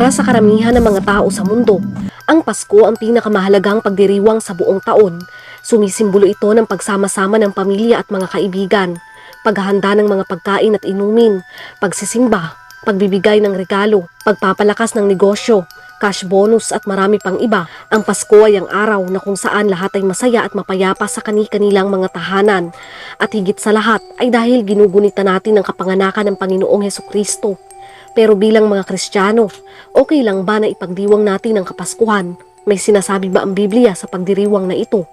Para sa karamihan ng mga tao sa mundo, ang Pasko ang pinakamahalagang pagdiriwang sa buong taon. Sumisimbolo ito ng pagsama-sama ng pamilya at mga kaibigan, paghahanda ng mga pagkain at inumin, pagsisimba, pagbibigay ng regalo, pagpapalakas ng negosyo, cash bonus at marami pang iba. Ang Pasko ay ang araw na kung saan lahat ay masaya at mapayapa sa kani-kanilang mga tahanan. At higit sa lahat ay dahil ginugunita natin ang kapanganakan ng Panginoong Heso Kristo. Pero bilang mga Kristiyano, okay lang ba na ipagdiwang natin ang Kapaskuhan? May sinasabi ba ang Biblia sa pagdiriwang na ito?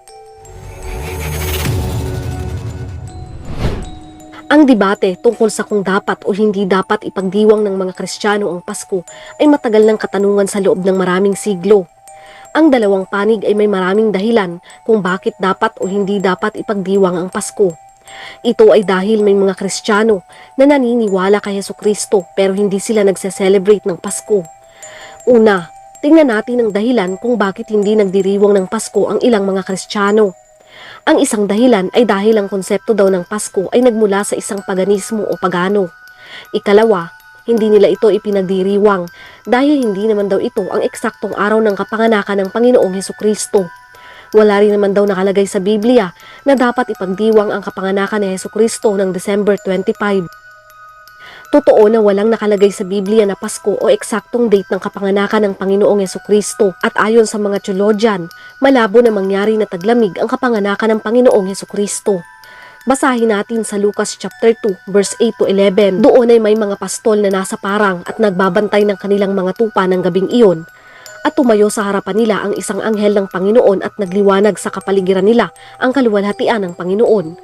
Ang debate tungkol sa kung dapat o hindi dapat ipagdiwang ng mga Kristiyano ang Pasko ay matagal ng katanungan sa loob ng maraming siglo. Ang dalawang panig ay may maraming dahilan kung bakit dapat o hindi dapat ipagdiwang ang Pasko. Ito ay dahil may mga Kristiyano na naniniwala kay Yeso Kristo pero hindi sila nagse-celebrate ng Pasko. Una, tingnan natin ang dahilan kung bakit hindi nagdiriwang ng Pasko ang ilang mga Kristiyano. Ang isang dahilan ay dahil ang konsepto daw ng Pasko ay nagmula sa isang paganismo o pagano. Ikalawa, hindi nila ito ipinagdiriwang dahil hindi naman daw ito ang eksaktong araw ng kapanganakan ng Panginoong Heso Kristo. Wala rin naman daw nakalagay sa Biblia na dapat ipagdiwang ang kapanganakan ni Heso Kristo ng December 25. Totoo na walang nakalagay sa Biblia na Pasko o eksaktong date ng kapanganakan ng Panginoong Yeso Kristo at ayon sa mga theologian, malabo na mangyari na taglamig ang kapanganakan ng Panginoong Yeso Kristo. Basahin natin sa Lucas chapter 2 verse 8 to 11. Doon ay may mga pastol na nasa parang at nagbabantay ng kanilang mga tupa ng gabing iyon. At tumayo sa harapan nila ang isang anghel ng Panginoon at nagliwanag sa kapaligiran nila ang kaluwalhatian ng Panginoon.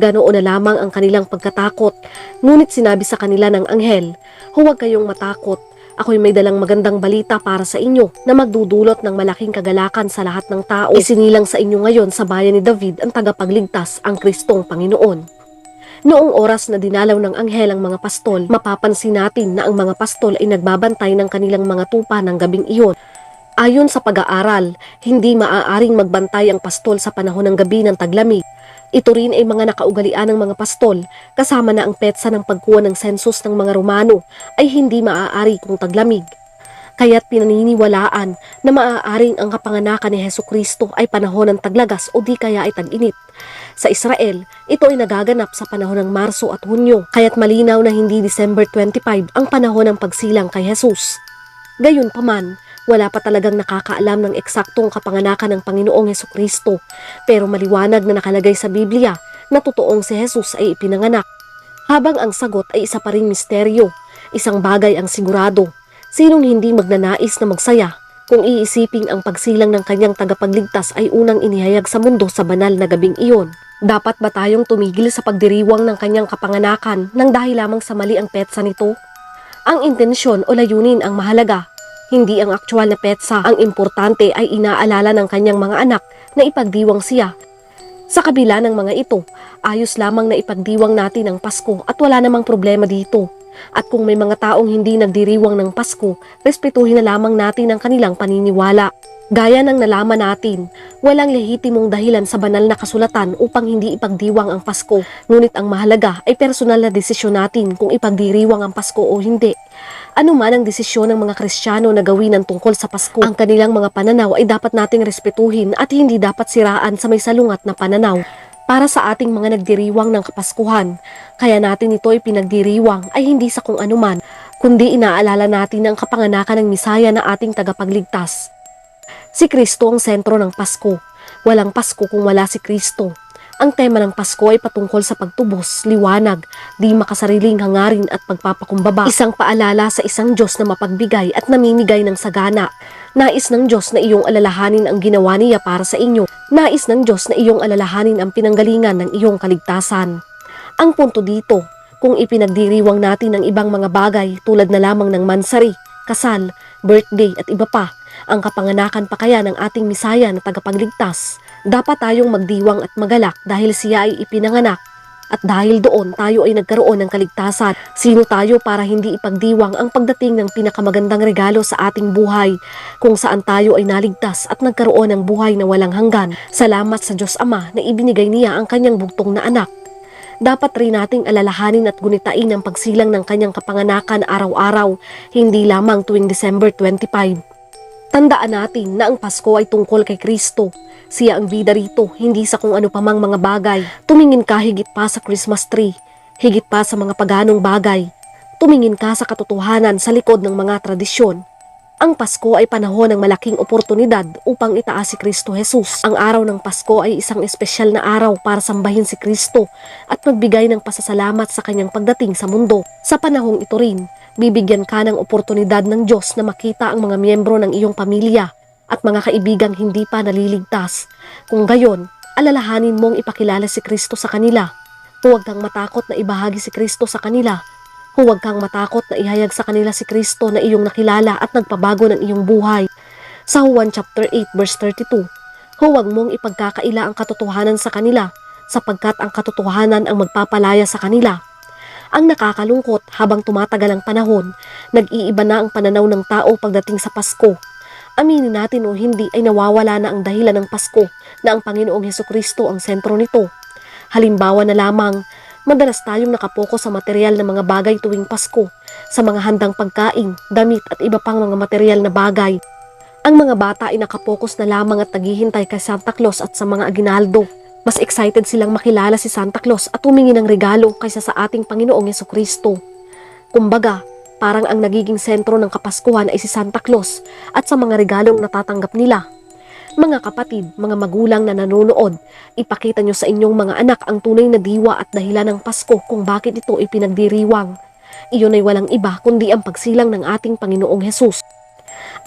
Ganoon na lamang ang kanilang pagkatakot. Ngunit sinabi sa kanila ng anghel, Huwag kayong matakot. Ako'y may dalang magandang balita para sa inyo na magdudulot ng malaking kagalakan sa lahat ng tao. Isinilang sa inyo ngayon sa bayan ni David ang tagapagligtas, ang Kristong Panginoon. Noong oras na dinalaw ng anghel ang mga pastol, mapapansin natin na ang mga pastol ay nagbabantay ng kanilang mga tupa ng gabing iyon. Ayon sa pag-aaral, hindi maaaring magbantay ang pastol sa panahon ng gabi ng taglamig. Ito rin ay mga nakaugalian ng mga pastol, kasama na ang petsa ng pagkuha ng sensus ng mga Romano, ay hindi maaari kung taglamig. Kaya't pinaniniwalaan na maaaring ang kapanganakan ni Heso Kristo ay panahon ng taglagas o di kaya ay tag-init. Sa Israel, ito ay nagaganap sa panahon ng Marso at Hunyo, kaya't malinaw na hindi December 25 ang panahon ng pagsilang kay Jesus. Gayunpaman, wala pa talagang nakakaalam ng eksaktong kapanganakan ng Panginoong Heso Kristo, pero maliwanag na nakalagay sa Biblia na totoong si Jesus ay ipinanganak. Habang ang sagot ay isa pa ring misteryo, isang bagay ang sigurado. Sinong hindi magnanais na magsaya kung iisiping ang pagsilang ng kanyang tagapagligtas ay unang inihayag sa mundo sa banal na gabing iyon? Dapat ba tayong tumigil sa pagdiriwang ng kanyang kapanganakan nang dahil lamang sa mali ang petsa nito? Ang intensyon o layunin ang mahalaga hindi ang aktwal na petsa. Ang importante ay inaalala ng kanyang mga anak na ipagdiwang siya. Sa kabila ng mga ito, ayos lamang na ipagdiwang natin ang Pasko at wala namang problema dito. At kung may mga taong hindi nagdiriwang ng Pasko, respetuhin na lamang natin ang kanilang paniniwala. Gaya ng nalaman natin, walang lehitimong dahilan sa banal na kasulatan upang hindi ipagdiwang ang Pasko. Ngunit ang mahalaga ay personal na desisyon natin kung ipagdiriwang ang Pasko o hindi. Ano man ang desisyon ng mga Kristiyano na gawin ang tungkol sa Pasko, ang kanilang mga pananaw ay dapat nating respetuhin at hindi dapat siraan sa may salungat na pananaw. Para sa ating mga nagdiriwang ng Kapaskuhan, kaya natin ito ay pinagdiriwang ay hindi sa kung anuman, kundi inaalala natin ang kapanganakan ng Misaya na ating tagapagligtas. Si Kristo ang sentro ng Pasko. Walang Pasko kung wala si Kristo. Ang tema ng Pasko ay patungkol sa pagtubos, liwanag, di makasariling hangarin at pagpapakumbaba. Isang paalala sa isang Diyos na mapagbigay at namimigay ng sagana. Nais ng Diyos na iyong alalahanin ang ginawa niya para sa inyo. Nais ng Diyos na iyong alalahanin ang pinanggalingan ng iyong kaligtasan. Ang punto dito, kung ipinagdiriwang natin ang ibang mga bagay tulad na lamang ng mansari, kasal, birthday at iba pa, ang kapanganakan pa kaya ng ating misaya na tagapagligtas, dapat tayong magdiwang at magalak dahil siya ay ipinanganak at dahil doon tayo ay nagkaroon ng kaligtasan. Sino tayo para hindi ipagdiwang ang pagdating ng pinakamagandang regalo sa ating buhay kung saan tayo ay naligtas at nagkaroon ng buhay na walang hanggan. Salamat sa Diyos Ama na ibinigay niya ang kanyang bugtong na anak. Dapat rin nating alalahanin at gunitain ang pagsilang ng kanyang kapanganakan araw-araw, hindi lamang tuwing December 25. Tandaan natin na ang Pasko ay tungkol kay Kristo. Siya ang bida rito, hindi sa kung ano pamang mga bagay. Tumingin ka higit pa sa Christmas tree, higit pa sa mga paganong bagay. Tumingin ka sa katotohanan sa likod ng mga tradisyon. Ang Pasko ay panahon ng malaking oportunidad upang itaas si Kristo Jesus. Ang araw ng Pasko ay isang espesyal na araw para sambahin si Kristo at magbigay ng pasasalamat sa kanyang pagdating sa mundo. Sa panahong ito rin, bibigyan ka ng oportunidad ng Diyos na makita ang mga miyembro ng iyong pamilya at mga kaibigang hindi pa naliligtas. Kung gayon, alalahanin mong ipakilala si Kristo sa kanila. Huwag kang matakot na ibahagi si Kristo sa kanila Huwag kang matakot na ihayag sa kanila si Kristo na iyong nakilala at nagpabago ng iyong buhay. Sa Juan chapter 8 verse 32, huwag mong ipagkakaila ang katotohanan sa kanila sapagkat ang katotohanan ang magpapalaya sa kanila. Ang nakakalungkot habang tumatagal ang panahon, nag-iiba na ang pananaw ng tao pagdating sa Pasko. Aminin natin o hindi ay nawawala na ang dahilan ng Pasko na ang Panginoong Heso Kristo ang sentro nito. Halimbawa na lamang, madalas tayong nakapokus sa material na mga bagay tuwing Pasko, sa mga handang pagkain, damit at iba pang mga material na bagay. Ang mga bata ay nakapokus na lamang at naghihintay kay Santa Claus at sa mga aginaldo. Mas excited silang makilala si Santa Claus at humingi ng regalo kaysa sa ating Panginoong Yeso Kristo. Kumbaga, parang ang nagiging sentro ng Kapaskuhan ay si Santa Claus at sa mga regalong natatanggap nila. Mga kapatid, mga magulang na nanonood, ipakita nyo sa inyong mga anak ang tunay na diwa at dahilan ng Pasko kung bakit ito ipinagdiriwang. Iyon ay walang iba kundi ang pagsilang ng ating Panginoong Hesus.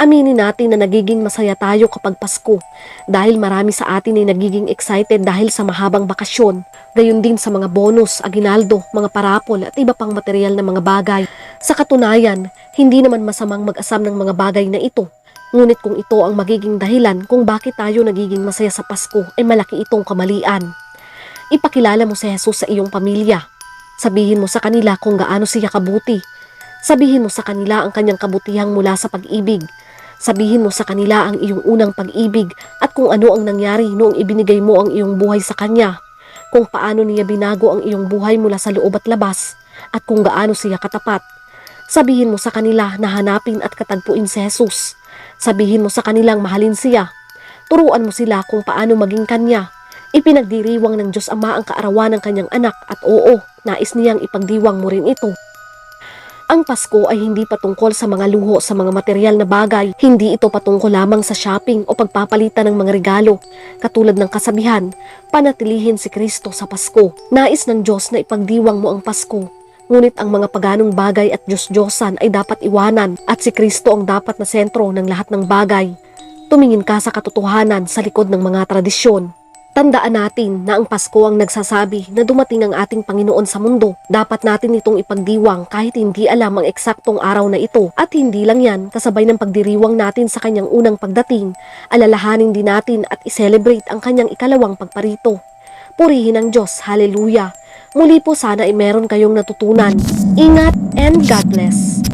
Aminin natin na nagiging masaya tayo kapag Pasko dahil marami sa atin ay nagiging excited dahil sa mahabang bakasyon, gayon din sa mga bonus, aginaldo, mga parapol at iba pang material na mga bagay. Sa katunayan, hindi naman masamang mag-asam ng mga bagay na ito Ngunit kung ito ang magiging dahilan kung bakit tayo nagiging masaya sa Pasko ay malaki itong kamalian. Ipakilala mo si Jesus sa iyong pamilya. Sabihin mo sa kanila kung gaano siya kabuti. Sabihin mo sa kanila ang kanyang kabutihang mula sa pag-ibig. Sabihin mo sa kanila ang iyong unang pag-ibig at kung ano ang nangyari noong ibinigay mo ang iyong buhay sa kanya. Kung paano niya binago ang iyong buhay mula sa loob at labas at kung gaano siya katapat. Sabihin mo sa kanila na hanapin at katagpuin si Jesus. Sabihin mo sa kanilang mahalin siya. Turuan mo sila kung paano maging kanya. Ipinagdiriwang ng Diyos Ama ang kaarawan ng kanyang anak at oo, nais niyang ipagdiwang mo rin ito. Ang Pasko ay hindi patungkol sa mga luho sa mga material na bagay. Hindi ito patungkol lamang sa shopping o pagpapalitan ng mga regalo. Katulad ng kasabihan, panatilihin si Kristo sa Pasko. Nais ng Diyos na ipagdiwang mo ang Pasko Ngunit ang mga paganong bagay at Diyos-Diyosan ay dapat iwanan at si Kristo ang dapat na sentro ng lahat ng bagay. Tumingin ka sa katotohanan sa likod ng mga tradisyon. Tandaan natin na ang Pasko ang nagsasabi na dumating ang ating Panginoon sa mundo. Dapat natin itong ipagdiwang kahit hindi alam ang eksaktong araw na ito. At hindi lang yan, kasabay ng pagdiriwang natin sa kanyang unang pagdating, alalahanin din natin at i-celebrate ang kanyang ikalawang pagparito. Purihin ang Diyos, Hallelujah! Muli po sana ay meron kayong natutunan. Ingat and God bless!